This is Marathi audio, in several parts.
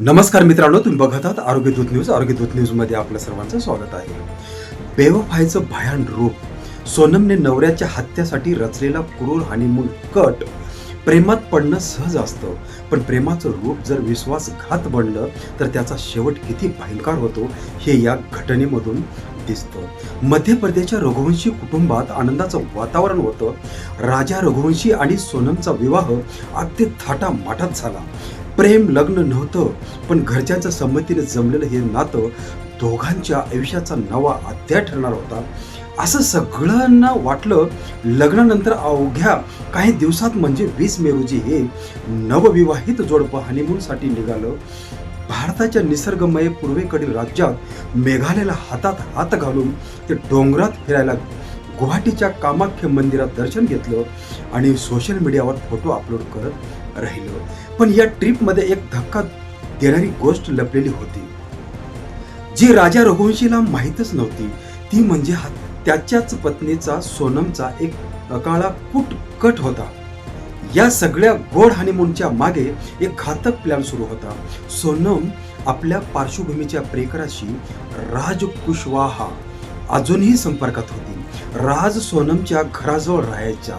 नमस्कार मित्रांनो तुम्ही बघत आहात आरोग्य दूत न्यूज. आरोग्य दूत न्यूजमध्ये आपलं सर्वांचं स्वागत आहे. बेवफायचं भयान रूप सोनमने नवऱ्याच्या हत्यासाठी रचलेला क्रूर हानिमून कट प्रेमात पडणं सहज असतं. पण प्रेमाचं रूप जर विश्वासघात बनलं तर त्याचा शेवट किती भयंकर होतो हे या घटनेमधून दिसतं. मध्य प्रदेशच्या रघुवंशी कुटुंबात आनंदाचं वातावरण होतं. राजा रघुवंशी आणि सोनमचा विवाह अगदी थाटामाटात झाला. प्रेम लग्न नव्हतं पण घरच्यांच्या संमतीने जमलेलं हे नातं दोघांच्या आयुष्याचा नवा अध्याय ठरणार होता. असं सगळ्यांना वाटलं लग्नानंतर अवघ्या काही दिवसात म्हणजे वीस मे रोजी हे नवविवाहित जोडपं हनीमूनसाठी निघालं. भारताच्या निसर्गमय पूर्वेकडील राज्यात मेघालयाला हातात हात घालून ते डोंगरात फिरायला गुवाहाटीच्या कामाख्य मंदिरात दर्शन घेतलं आणि सोशल मीडियावर फोटो अपलोड करत राहिलं. पण या ट्रिपमध्ये एक धक्का देणारी गोष्ट लपलेली होती. जी राजा रघुवंशीला माहीतच नव्हती. ती म्हणजे हा त्याच्याच पत्नीचा सोनमचा एक अकाळा कुट कट होता. या सगळ्या गोड हनीमूनच्या मागे एक घातक प्लॅन सुरू होता. सोनम आपल्या पार्श्वभूमीच्या प्रेकराशी राज कुशवाहा अजूनही संपर्कात होती. राज सोनमच्या घराजवळ राहायच्या.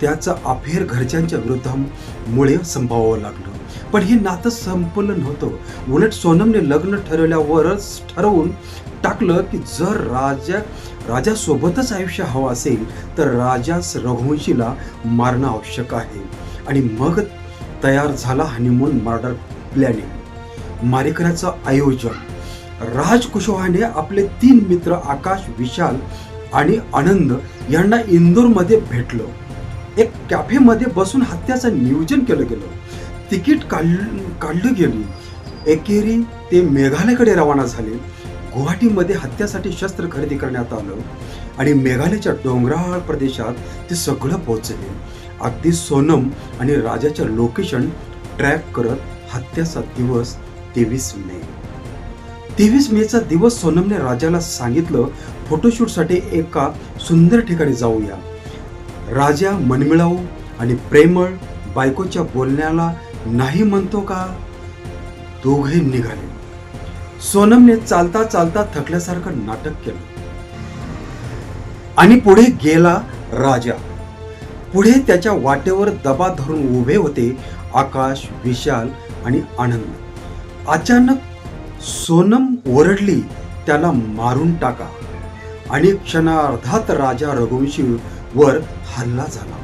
त्याचं अफेर घरच्यांच्या विरोधामुळे संभावावं लागलं. पण हे नातं संपलं नव्हतं. उलट सोनमने लग्न ठरवल्यावरच ठरवून टाकलं की जर राजा राजासोबतच आयुष्य हवं असेल तर राजास रघुवंशीला मारणं आवश्यक आहे. आणि मग तयार झाला हनीमून मर्डर प्लॅनिंग मारेकऱ्याचं आयोजन. राज कुशवाहाने आपले तीन मित्र आकाश विशाल आणि आनंद यांना इंदोरमध्ये भेटलं. एक कॅफेमध्ये बसून हत्याचं नियोजन केलं गेलं. तिकीट काढ काढली गेली. एकेरी ते मेघालयकडे रवाना झाले. गुवाहाटीमध्ये हत्यासाठी शस्त्र खरेदी करण्यात आलं आणि मेघालयच्या डोंगराळ प्रदेशात ते सगळं पोहोचले. अगदी सोनम आणि राजाच्या लोकेशन ट्रॅक करत हत्याचा दिवस तेवीस मे. तेवीस मेचा दिवस सोनमने राजाला सांगितलं फोटोशूटसाठी एका सुंदर ठिकाणी जाऊया. राजा मनमिळावू आणि प्रेमळ बायकोच्या बोलण्याला नाही म्हणतो का? दोघे निघाले. सोनमने चालता चालता थकल्यासारखं नाटक केलं. आणि पुढे गेला राजा. पुढे त्याच्या वाटेवर दबा धरून उभे होते आकाश विशाल आणि आनंद. अचानक सोनम ओरडली त्याला मारून टाका. आणि क्षणार्धात राजा रघुवंशी वर हल्ला झाला.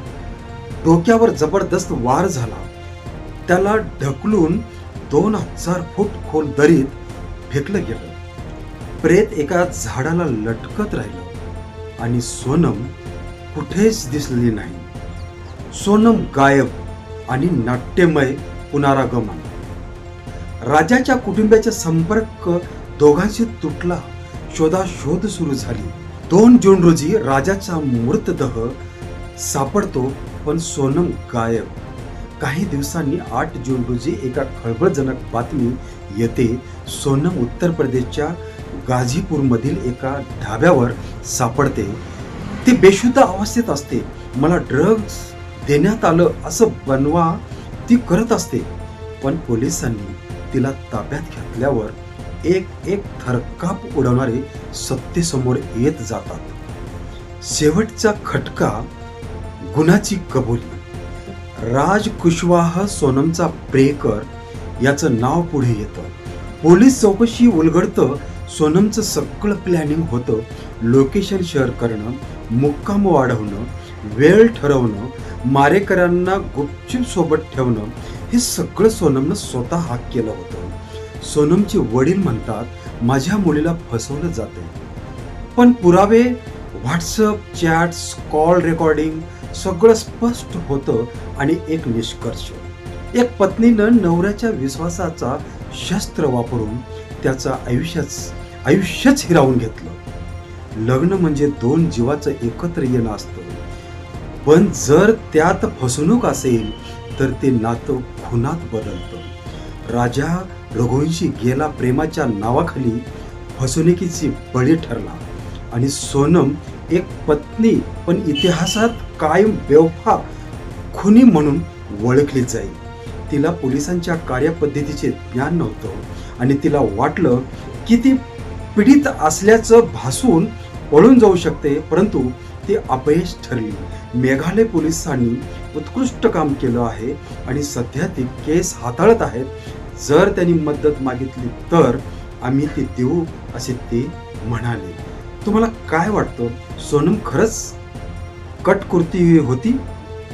डोक्यावर जबरदस्त वार झाला. त्याला ढकलून दोन हजार फूट खोल दरीत फेकलं गेलं. प्रेत एका झाडाला लटकत राहिलं. आणि सोनम कुठेच दिसली नाही. सोनम गायब आणि नाट्यमय पुनरागमन. राजाच्या कुटुंबाचा संपर्क दोघांशी तुटला. शोधाशोध सुरू झाली. दोन जून रोजी राजाचा मृतदेह सापडतो पण सोनम गायब. काही दिवसांनी आठ जून रोजी एका खळबळजनक बातमी येते. सोनम उत्तर प्रदेशच्या गाझीपूरमधील एका ढाब्यावर सापडते. ती बेशुद्ध अवस्थेत असते. मला ड्रग्ज देण्यात आलं असं बनवा ती करत असते. पण पोलिसांनी तिला ताब्यात घेतल्यावर एक एक थरकाप उडवणारे सत्य समोर येत जातात. शेवटचा खटका गुन्हाची कबुली. राज कुशवाह सोनमचा प्रेकर याचं नाव पुढे येतं. पोलीस चौकशी उलगडतं सोनमचं सगळं प्लॅनिंग होतं. लोकेशन शेअर करणं मुक्काम वाढवणं वेळ ठरवणं मारेकऱ्यांना गुपचूप सोबत ठेवणं हे सगळं सोनमनं स्वतः हाक केलं होतं. सोनमचे वडील म्हणतात माझ्या मुलीला फसवलं जाते पण पुरावे व्हॉट्सअप चॅट्स कॉल रेकॉर्डिंग सगळं स्पष्ट होतं आणि एक निष्कर्ष. एक पत्नीनं नवऱ्याच्या विश्वासाचा शस्त्र वापरून त्याचं आयुष्याच आयुष्यच हिरावून घेतलं. लग्न म्हणजे दोन जीवाचं एकत्र येणं असतं. पण जर त्यात फसवणूक असेल तर ते नातं खुनात बदलतं. राजा रघुवंशी गेला प्रेमाच्या नावाखाली फसवणुकीची बळी ठरला आणि सोनम एक पत्नी पण इतिहासात कायम बेवफा खुनी म्हणून ओळखली जाईल तिला पोलिसांच्या कार्यपद्धतीचे ज्ञान नव्हतं आणि तिला वाटलं की ती पीडित असल्याचं भासून पळून जाऊ शकते परंतु ती अपयश ठरली. मेघालय पोलिसांनी उत्कृष्ट काम केलं आहे आणि सध्या ती केस हाताळत आहेत. जर त्यांनी मदत मागितली तर आम्ही ती देऊ असे ते म्हणाले. तुम्हाला काय वाटतं? सोनम खरंच कट कुर्ती होती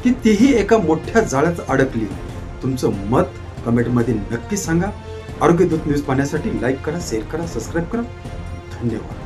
की तीही एका मोठ्या जाळ्यात अडकली? तुमचं मत कमेंटमध्ये नक्की सांगा. आरोग्यदूत न्यूज पाहण्यासाठी लाईक करा शेअर करा सबस्क्राईब करा. धन्यवाद.